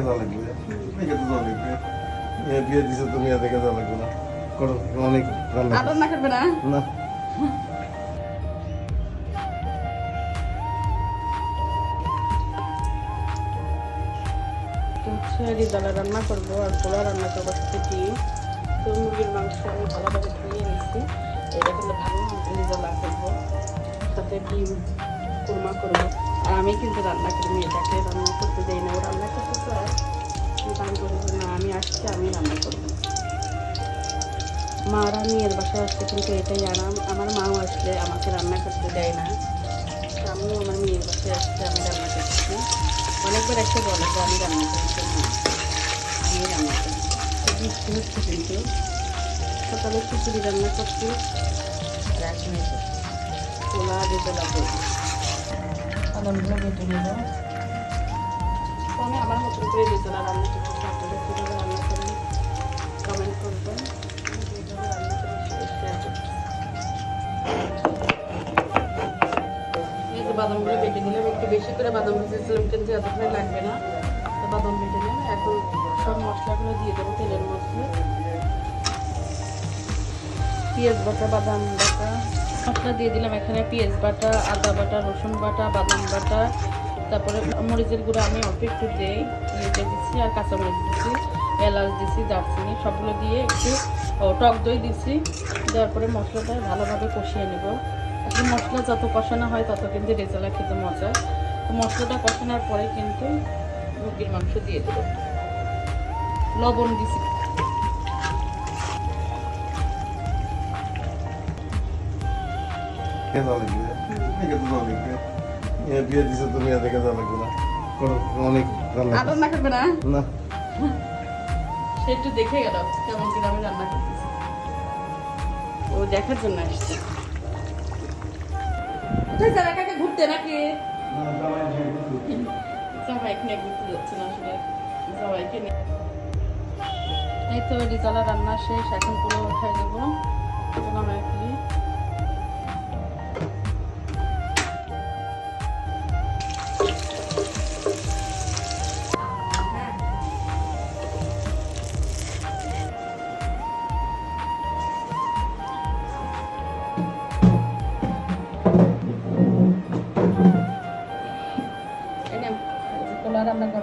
লাগবে? বিয়ে দিছে লাগবে না। করো অনেক রান্না করবে না? না। হচ্ছে রিজালা রান্না করব আর পোলা রান্না করব সাথে ডিম তো মুরগির মাংস আমি ভালোভাবে ধুয়ে নিচ্ছি এটা কিন্তু ভালো রিজালা করব। সাথে ডিম কোরমা করব। আর আমি কিন্তু রান্না করি মেয়েটাকে রান্না করতে দেই না। ও রান্না মারা মেয়ের বাসায় আসতে কিন্তু এটাই আরাম আমার মাও আসলে আমাকে রান্না করতে দেয় না। আমিও আমার মেয়ের বাসায় আসতে আমি রান্না করতেছি অনেকবার এসে বলে যে আমি রান্না করছি আমি রান্না করি তো বৃষ্টি হচ্ছে কিন্তু। সকালে খিচুড়ি রান্না করছি আর এখন পোলা বাদামগুলো বেটে নেব তো আমি আমার মতন করে বেদলা রান্না করছি আপনারা কীভাবে রান্না করেন কমেন্ট করবেন। বাদামগুলো বেটে নিলাম। একটু বেশি করে বাদাম ভেজেছিলাম, কিন্তু এতক্ষণ লাগবে না। তো বাদাম বেটে নিলাম। এখন সব মশলাগুলো দিয়ে দেবো তেলের মধ্যে। পেঁয়াজ বাটা, বাদাম বাটা। মশলা দিয়ে দিলাম এখানে। পেঁয়াজ বাটা, আদা বাটা, রসুন বাটা, বাদাম বাটা। তারপরে মরিচের গুঁড়ো আমি অল্প একটু দিই দিয়ে দিচ্ছি, আর কাঁচামরিচ দিচ্ছি, এলাচ দিচ্ছি, দারচিনি, সবগুলো দিয়ে একটু টক দই দিচ্ছি। দেওয়ার পরে মশলাটা ভালোভাবে কষিয়ে নেব। আসলে মশলা যত কষানো হয় তত কিন্তু রেজালা খেতে মজা। তো মশলাটা কষানোর পরে কিন্তু মুরগির মাংস দিয়ে দেবো। লবণ দিছি। কেদা লাগবে মেয়েকে তো দেওয়া লাগবে মেয়ে বিয়ে দিছে তো দেখে দেওয়া লাগবে অনেক রান্না করবে না? না। সে একটু দেখে গেল কেমন করে আমি রান্না করতেছি। ও দেখার জন্য আসছে। কোথায় যাবে? ঘুরতে নাকি? সবাইকে নিয়ে ঘুরতে যাচ্ছে না আসলে সবাইকে নিয়ে। এই তো রিজালা রান্না শেষ, এখন পুরো উঠাই দেবো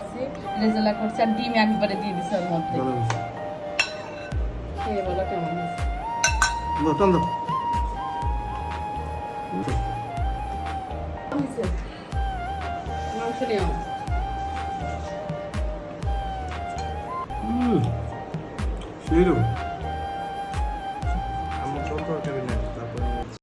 করছি রেজালা করছি আর ডিম একবারে দিয়ে দিছি ওর মধ্যে। খেয়ে বলো কেমন হয়েছে? মাংস হুম সেই রকম।